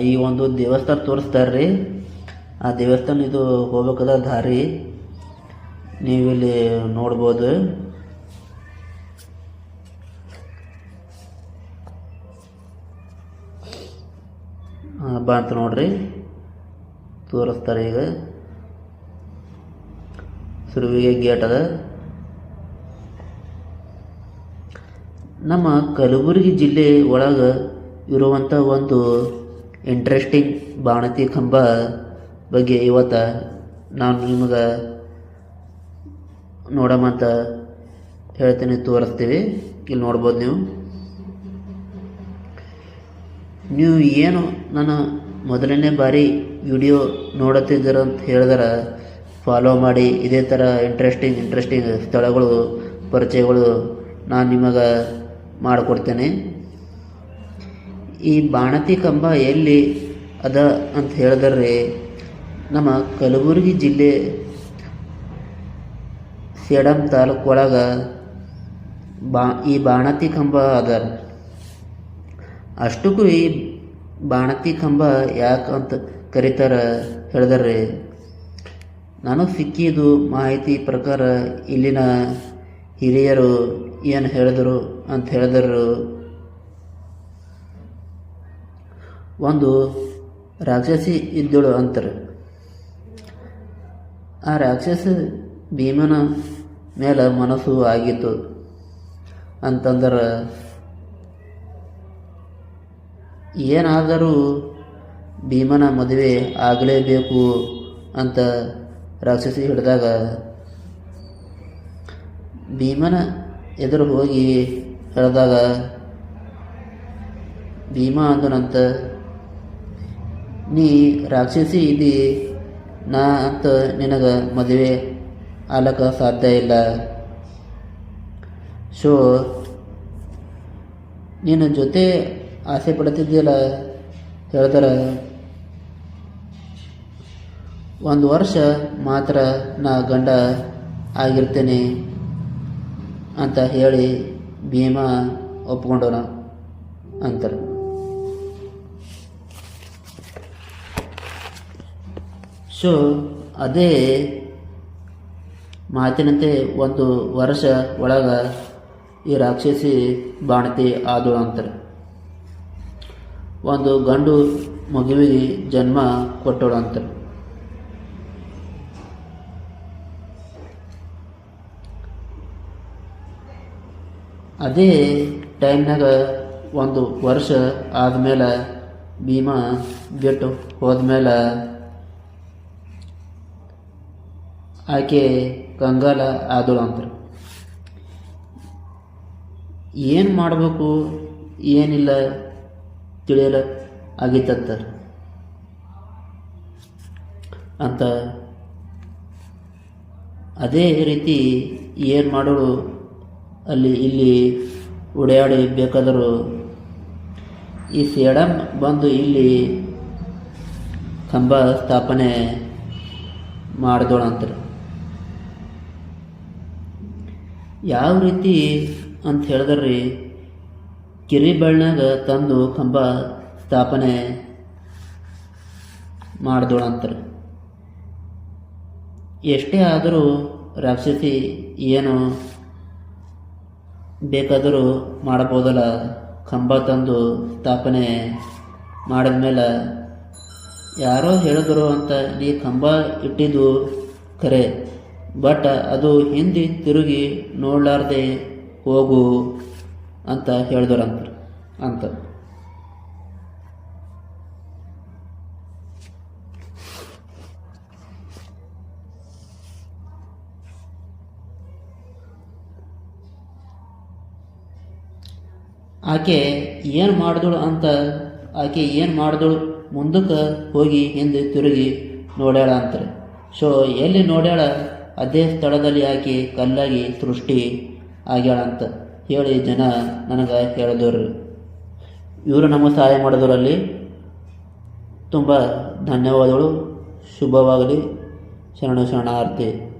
ಈ ಒಂದು ದೇವಸ್ಥಾನ ತೋರಿಸ್ತಾರ್ರಿ. ಆ ದೇವಸ್ಥಾನ ಇದು ಹೋಗ್ಬೇಕಾದ ದಾರಿ. ನೀವು ಇಲ್ಲಿ ನೋಡ್ಬೋದು ಬಂತು ನೋಡ್ರಿ. ತೋರಿಸ್ತಾರೆ ಈಗ. ಸುರುವಿಗೆ ಗೇಟ್ ಅದ. ನಮ್ಮ ಕಲಬುರಗಿ ಜಿಲ್ಲೆ ಒಳಗೆ ಇರುವಂಥ ಒಂದು ಇಂಟ್ರೆಸ್ಟಿಂಗ್ ಬಾಣತಿ ಕಂಬ ಬಗ್ಗೆ ಇವತ್ತು ನಾನು ನಿಮಗೆ ನೋಡಮಂತ ಹೇಳ್ತೀನಿ ತೋರಿಸ್ತೀವಿ. ಇಲ್ಲಿ ನೋಡ್ಬೋದು ನೀವು. ನೀವು ಏನು ನಾನು ಮೊದಲನೇ ಬಾರಿ ವಿಡಿಯೋ ನೋಡುತ್ತಿದ್ದೀರ ಅಂತ ಹೇಳಿದ್ರೆ ಫಾಲೋ ಮಾಡಿ, ಇದೇ ಥರ ಇಂಟ್ರೆಸ್ಟಿಂಗ್ ಇಂಟ್ರೆಸ್ಟಿಂಗ್ ಸ್ಥಳಗಳು, ಪರಿಚಯಗಳು ನಾನು ನಿಮಗೆ ಮಾಡಿಕೊಡ್ತೇನೆ. ಈ ಬಾಣತಿ ಕಂಬ ಎಲ್ಲಿ ಅದ ಅಂತ ಹೇಳಿದ್ರೆ ನಮ್ಮ ಕಲಬುರಗಿ ಜಿಲ್ಲೆ ಸೇಡಂ ತಾಲೂಕು ಒಳಗೆ ಬಾ, ಈ ಬಾಣತಿ ಕಂಬ ಅದ. ಅಷ್ಟಕ್ಕೂ ಈ ಬಾಣತಿ ಕಂಬ ಯಾಕೆ ಅಂತ ಕರೀತಾರ ಹೇಳಿದ್ರೆ, ನಾನು ಸಿಕ್ಕಿದ್ದು ಮಾಹಿತಿ ಪ್ರಕಾರ ಇಲ್ಲಿನ ಹಿರಿಯರು ಏನು ಹೇಳಿದರು ಅಂತ ಹೇಳಿದರು. ಒಂದು ರಾಕ್ಷಸಿ ಇದ್ದಳು ಅಂತಾರೆ. ಆ ರಾಕ್ಷಸ ಭೀಮನ ಮೇಲೆ ಮನಸ್ಸು ಆಗಿತ್ತು ಅಂತಂದ್ರೆ, ಏನಾದರೂ ಭೀಮನ ಮದುವೆ ಆಗಲೇಬೇಕು ಅಂತ ರಾಕ್ಷಸಿ ಹಿಡಿದಾಗ ಭೀಮನ ಎದುರು ಹೋಗಿ ಹೇಳಿದಾಗ, ಭೀಮ ಅಂದನಂತ ನೀ ರಾಕ್ಷಸಿ ಇದ್ದಿ ನಾ ಅಂತ ನಿನಗೆ ಮದುವೆ ಆಲಕ ಸಾಧ್ಯ ಇಲ್ಲ. ಸೊ ನಿನ್ನ ಜೊತೆ ಆಸೆ ಪಡ್ತಿದ್ದಿಲ್ಲ ಹೇಳ್ತಾರೆ. ಒಂದು ವರ್ಷ ಮಾತ್ರ ನಾ ಗಂಡ ಆಗಿರ್ತೇನೆ ಅಂತ ಹೇಳಿ ಭೀಮಾ ಒಪ್ಕೊಂಡವನ ಅಂತಾರೆ. ಸೊ ಅದೇ ಮಾತಿನಂತೆ ಒಂದು ವರ್ಷ ಒಳಗ ಈ ರಾಕ್ಷಸಿ ಬಾಣತಿ ಆದಳು ಅಂತಾರೆ. ಒಂದು ಗಂಡು ಮಗುವಿಗೆ ಜನ್ಮ ಕೊಟ್ಟಳು ಅಂತಾರೆ. ಅದೇ ಟೈಮ್ನಾಗ ಒಂದು ವರ್ಷ ಆದಮೇಲೆ ಭೀಮ ಬಿಟ್ಟು ಹೋದ್ಮೇಲೆ ಆಕೆ ಕಂಗಾಲ ಆದಳು ಅಂತಾರೆ ಏನು ಮಾಡಬೇಕು? ಏನಿಲ್ಲ ತಿಳಿಯಲ್ಲ, ಆಗಿತ್ತಂತ. ಅಂತ. ಅದೇ ರೀತಿ ಏನು ಮಾಡೋಳು? ಅಲ್ಲಿ, ಇಲ್ಲಿ ಓಡಾಡಿ ಬೇಕಾದರೂ ಈ ಸೇಡಮ್ ಬಂದು ಇಲ್ಲಿ ಕಂಬ ಸ್ಥಾಪನೆ ಮಾಡಿದೋಳು ಯಾವ ರೀತಿ ಅಂತ ಹೇಳಿದ್ರಿ? ಕಿರಿಬೆಳ್ನಾಗ ತಂದು ಕಂಬ ಸ್ಥಾಪನೆ ಮಾಡ್ದೋಳಂತಾರೆ ಎಷ್ಟೇ ಆದರೂ ರಾಕ್ಷಸಿ ಏನು ಬೇಕಾದರೂ ಮಾಡಬಹುದಲ್ಲ, ಕಂಬ ತಂದು ಸ್ಥಾಪನೆ ಮಾಡಿದ್ಮೇಲೆ ಯಾರೋ ಹೇಳಿದ್ರು ಅಂತ ನೀ ಕಂಬ ಇಟ್ಟಿದ್ದು ಖರೆ ಬಟ್ ಅದು ಹಿಂದಿ ತಿರುಗಿ ನೋಡಲಾರ್ದೆ ಹೋಗು ಅಂತ ಹೇಳಿದ್ರಂತ ಅಂತ ಆಕೆ ಏನು ಮಾಡಿದಳು ಅಂತ, ಆಕೆ ಏನು ಮಾಡಿದಳು ಮುಂದಕ್ಕೆ ಹೋಗಿ ಹಿಂದೆ ತಿರುಗಿ ನೋಡ್ಯಾಳ ಅಂತಾರೆ. ಸೊ ಎಲ್ಲಿ ನೋಡ್ಯಾಳ? ಅದೇ ಸ್ಥಳದಲ್ಲಿ ಆಕೆ ಕಲ್ಲಾಗಿ ಸೃಷ್ಟಿ ಆಗ್ಯಾಳ ಅಂತ ಹೇಳಿ ಜನ ನನಗೆ ಹೇಳಿದವರು. ಇವರು ನಮಗೆ ಸಹಾಯ ಮಾಡಿದವರಲ್ಲಿ ತುಂಬ ಧನ್ಯವಾದಗಳು. ಶುಭವಾಗಲಿ. ಶರಣ ಶರಣಾರ್ಥಿ.